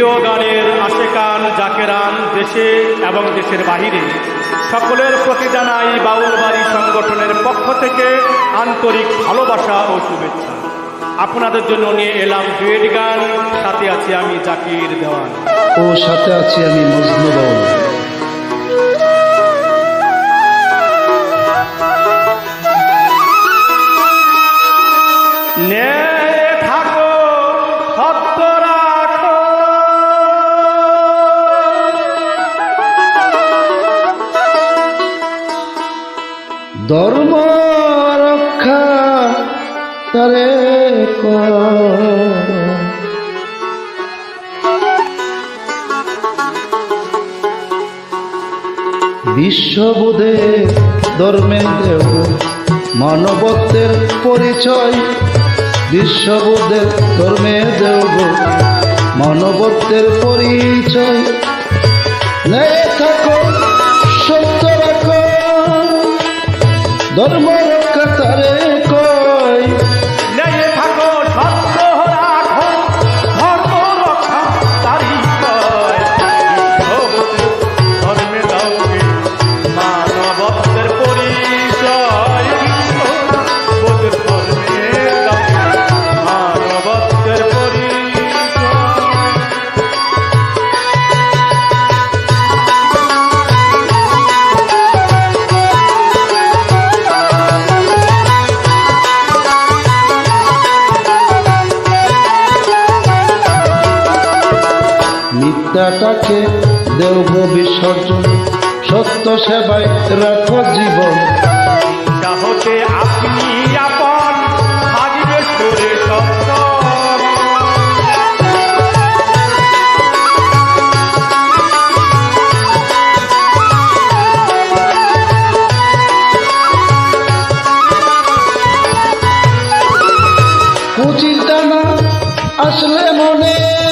প্রিয় গানের আশেকান জাকেরান দেশে এবং দেশের বাহিরে, সকলের প্রতি জানাই বাউলবাড়ি সংগঠনের পক্ষ থেকে আন্তরিক ভালোবাসা ও শুভেচ্ছা। আপনাদের জন্য নিয়ে এলাম ডুয়েট গান, সাথে আছি আমি জাকির দেওয়ান। ও সাথে আছি আমি মজনু বাউল বিশ্ববোধে ধর্মের দেব মানবত্বের পরিচয়। বিশ্ববোধের ধর্মে দেব মানবত্বের পরিচয়। থাকো সত্য রাখো ধর্ম রক্ষা তারে মিথ্যাটাকে দেব বিসর্জন। সত্য সেবায় রাখো জীবন। হতে আপনি আপন হারিবে সরে সত্য। কুচির আসলে মনে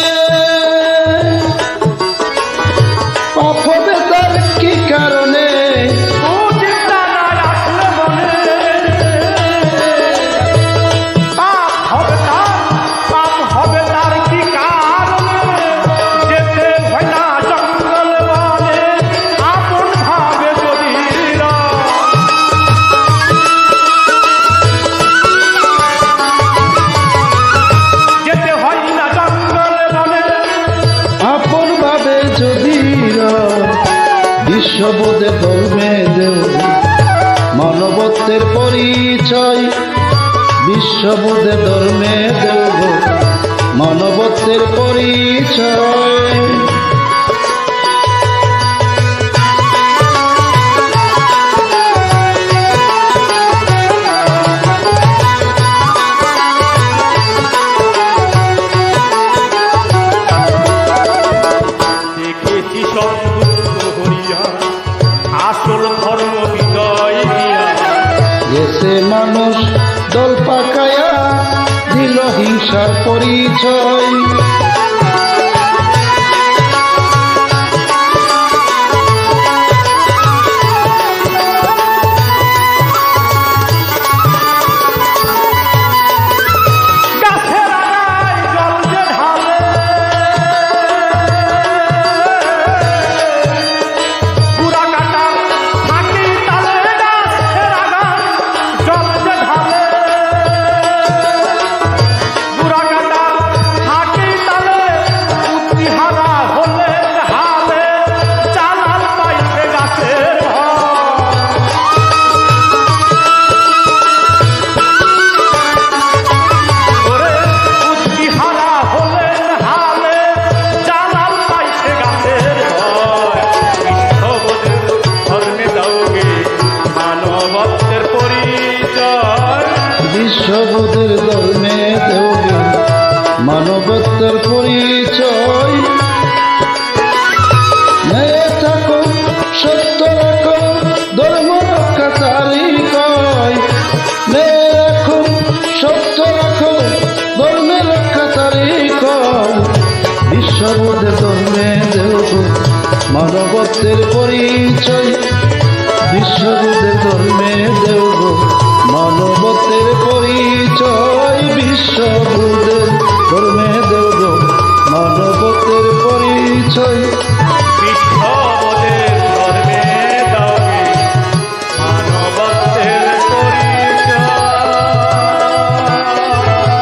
বিশ্ববোধে ধর্মে দেব মানবত্বের পরিচয় বিশ্ববোধে ধর্মে দেব। মানবত্বের পরিচয়। গেছে মানুষ দল পাকায়া দিল হিংসার পরিচয়। মানবত্বের পরিচয়। বিশ্ববোধের ধর্মে দেওগে মানবত্বের পরিচয় মানবত্বের পরিচয়। বিশ্বভূতের ধর্মে দেব মানবতের পরিচয়।